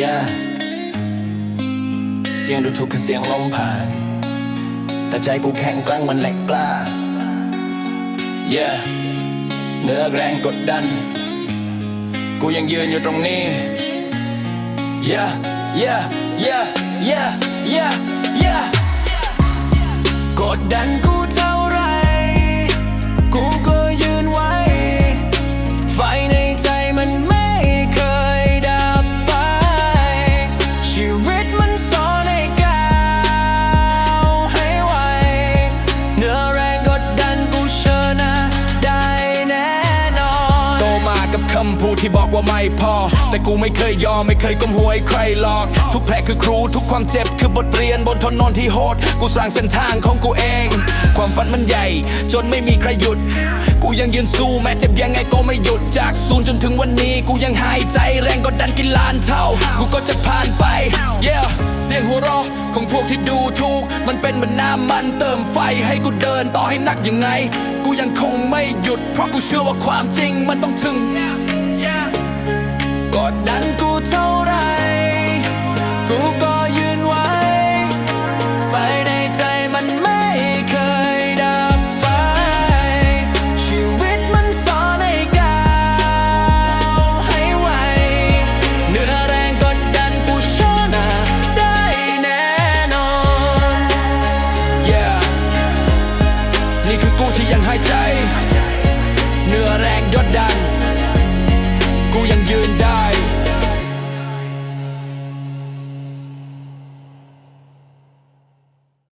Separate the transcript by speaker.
Speaker 1: yeah เสียงดูถูกคือเสียงลมผ่าน แต่ใจกูแข็งแกร่งมันแหลกกล้า yeah เนื้อแรงกดดัน กูยังยืนอยู่ตรงนี้ yeah yeah yeah yeah yeah yeah ำ
Speaker 2: พูดที่บอกว่าไม่พอ แต่กูไม่เคยยอมไม่เคยก้มหัวให้ใครหลอก ทุกแผลคือครูทุกความเจ็บคือบทเรียนบนถนนที่โหด กูสร้างเส้นทางของกูเอง ความฝันมันใหญ่ จนไม่มีใครหยุด กูยังยืนสู้แม้เจ็บยังไงก็ไม่หยุดจากศูนย์จนถึงวันนี้ กูยังหายใจแรงกดดันกินล้านเท่า กูก็จะผ่านไป yeah เสียงหัวเราะของพวกที่ดูถูก มันเป็นเหมือนน้ำมันเติมไฟให้กูเดินต่อให้หนักยังไง กูยังคงไม่หยุด เพราะกูเชื่อว่าความจริงมันต้องถึง